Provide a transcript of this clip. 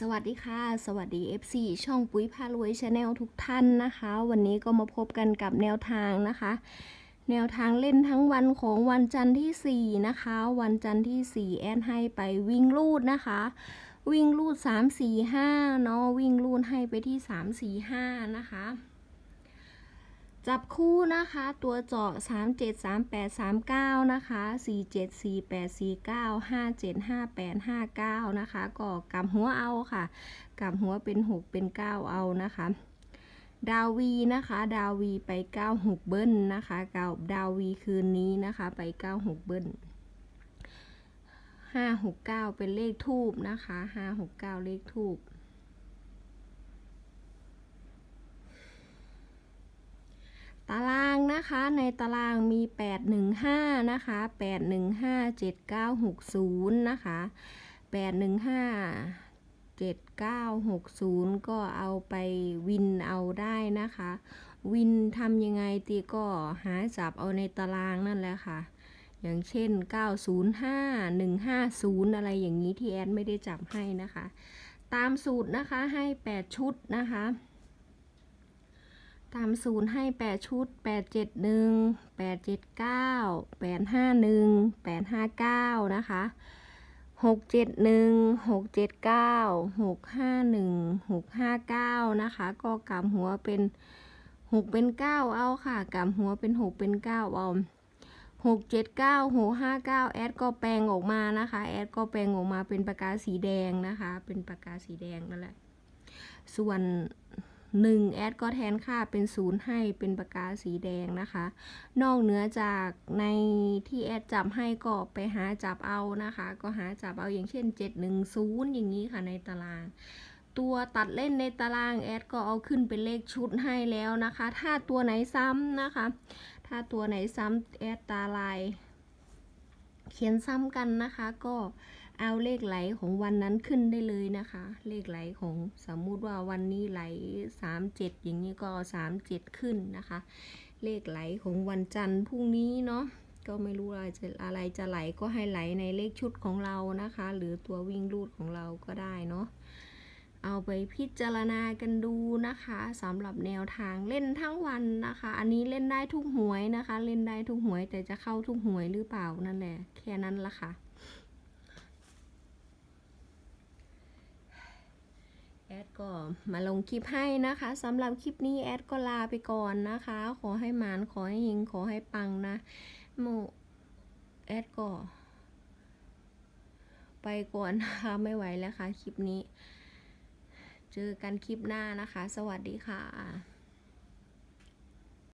สวัสดีค่ะ สวัสดี FC ช่องปุ๋ยพารวยชาแนลทุกท่านนะคะ วันนี้ก็มาพบกันกับแนวทางนะคะ แนวทางเล่นทั้งวันของวันจันทร์ที่ 4 นะคะ วันจันทร์ที่ 4 แอนให้ไปวิ่งลูดนะคะ วิ่งลูด 3 4 5เนาะวิ่งลูดให้ไปที่ 3 4 5 นะคะ จับคู่นะคะ ตัวเจาะ 3 7 3 8 3 9 นะคะ 4 7 4 8 4 9 5 7 5 8 5 9 นะคะ ก็กำหัวเอาค่ะกำหัวเป็น 6 เป็น 9 เอานะคะ ดาวีนะคะ ดาวีไป 96 เบิ้ลนะคะเก้าดาวีคืนนี้นะคะไป 96 เบิ้ล569 เป็นเลขทูบนะคะ 569 เลขทูบ ตาราง นะคะในตารางมี 815 นะคะ 815 7960 นะคะ 815 7960 ก็เอาไปวินเอาได้นะคะ วินทำยังไงตีก็หาจับเอาในตารางนั่นแหละค่ะ อย่างเช่น 905 150 อะไรอย่างนี้ที่แอดไม่ได้จับให้นะคะ ตามสูตรนะคะให้ 8 ชุดนะคะ ตามศูนย์ให้8ชุด871 879 851 859นะคะ671 679 651 659นะคะ ก็กำหัวเป็น6เป็น9เอาค่ะกำหัวเป็น6เป็น9เอา6 7 9 6 5 9แอดก็แปลงออกมานะคะ แอดก็แปลงออกมาเป็นปากกาสีแดงนะคะ เป็นปากกาสีแดงนั่นแหละ ส่วน 1แอดก็แทนค่าเป็นศูนย์ให้เป็นปากกาสีแดงนะคะ นอกเหนือจากในที่แอดจับให้ก็ไปหาจับเอานะคะ ก็หาจับเอาอย่างเช่น 710 อย่างนี้ค่ะในตาราง ตัวตัดเล่นในตารางแอดก็เอาขึ้นเป็นเลขชุดให้แล้วนะคะ ถ้าตัวไหนซ้ำนะคะ ถ้าตัวไหนซ้ำแอดตาลาย เขียนซ้ำกันนะคะก็ เอาเลขไหลของวันนั้นขึ้นได้เลยนะคะ เลขไหลของสมมุติว่าวันนี้ไหล37อย่างนี้ก็สามเอา37ขึ้นนะคะ เลขไหลของวันจันทร์พรุ่งนี้เนาะก็ไม่รู้อะไรจะอะไรจะไหลก็ให้ไหลในเลขชุดของเรานะคะ หรือตัววิ่งรูดของเราก็ได้เนาะเอาไปพิจารณากันดูนะคะสำหรับแนวทางเล่นทั้งวันนะคะ อันนี้เล่นได้ทุกหวยนะคะ เล่นได้ทุกหวยแต่จะเข้าทุกหวยหรือเปล่านั่นแหละแค่นั้นละค่ะ แอดก็ มาลงคลิปให้นะคะสำหรับคลิปนี้แอดก็ลาไปก่อนนะคะ ขอให้หมานขอให้ยิงขอให้ปังนะโมแอดก็ไปก่อนนะคะไม่ไหวแล้วค่ะคลิปนี้ เจอกันคลิปหน้านะคะ สวัสดีค่ะ